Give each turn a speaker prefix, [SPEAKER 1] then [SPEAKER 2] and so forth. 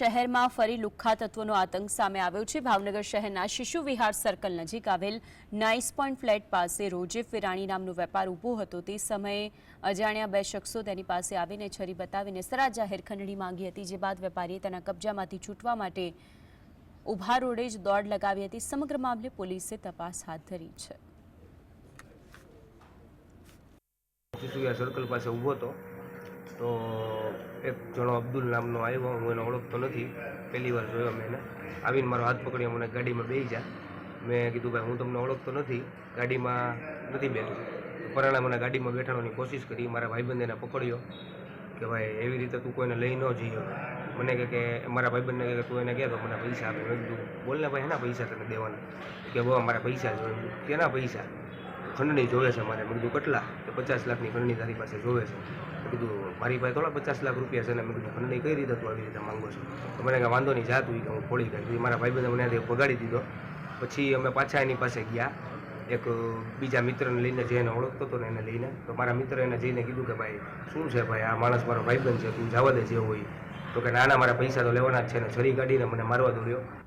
[SPEAKER 1] શહેરમાં ફરી લુખ્ખા તત્વોનો આતંક સામે આવ્યો છે. ભાવનગર શહેરના શિશુ વિહાર સર્કલ નજીક આવેલ નાઇસ પોઈન્ટ ફ્લેટ પાસે રોજે ફિરાણી નામનો વેપાર ઊભો હતો. તે સમયે અજાણ્યા બે શખ્સો તેની પાસે આવીને છરી બતાવીને સરા જાહેર ખંડણી માંગી હતી, જે બાદ વેપારીએ તેના કબજામાંથી છૂટવા માટે ઊભા રોડે જ દોડ લગાવી હતી. સમગ્ર મામલે પોલીસે તપાસ હાથ ધરી છે.
[SPEAKER 2] સિસુયા સર્કલ પાસે ઊભો હતો. એક જણો અબ્દુલ નામનો આવ્યો, હું એને ઓળખતો નથી, પહેલી વાર જોયો મેં એને. આવીને મારો હાથ પકડ્યો મને ગાડીમાં બેસી જા મેં કીધું, ભાઈ, હું તમને ઓળખતો નથી, ગાડીમાં નથી બેઠો. પરાણા મને ગાડીમાં બેઠાડવાની કોશિશ કરી, મારા ભાઈબંધ એને પકડ્યો કે, ભાઈ, એવી રીતે તું કોઈને લઈ ન જઈએ. મને કહે કે, મારા ભાઈબંધને કહે કે, તું એને કહે તો મને પૈસા આપે. મેં કીધું બોલને ભાઈ, એના પૈસા તને દેવાના. કે, બહુ મારા પૈસા જોઈએ. કેના પૈસા? ખંડણી જોવે છે મારે. મેં કીધું, કેટલા? તો પચાસ લાખની ખંડણી તારી પાસે જોવે છે. મેં કીધું, મારી પાસે થોડા પચાસ લાખ રૂપિયા છે ને. મેં કીધું, ખંડણી કઈ રીતે તું આવી રીતે માંગો છો? તો મને કાંઈ વાંધો નહીં જાતું હોય કે હું ખોલી કાઢી મારા ભાઈબંધે મને પગાડી દીધો. પછી અમે પાછા એની પાસે ગયા. એક બીજા મિત્રને લઈને જે એને ઓળખતો હતો ને એને લઈને. તો મારા મિત્ર એને જઈને કીધું કે, ભાઈ, શું છે ભાઈ, આ માણસ મારો ભાઈબંધ છે, તું જવા દે જે હોય. તો કે નાના મારા પૈસા તો લેવાના જ છે ને. છરી કાઢીને મને મારવા દોડ્યો.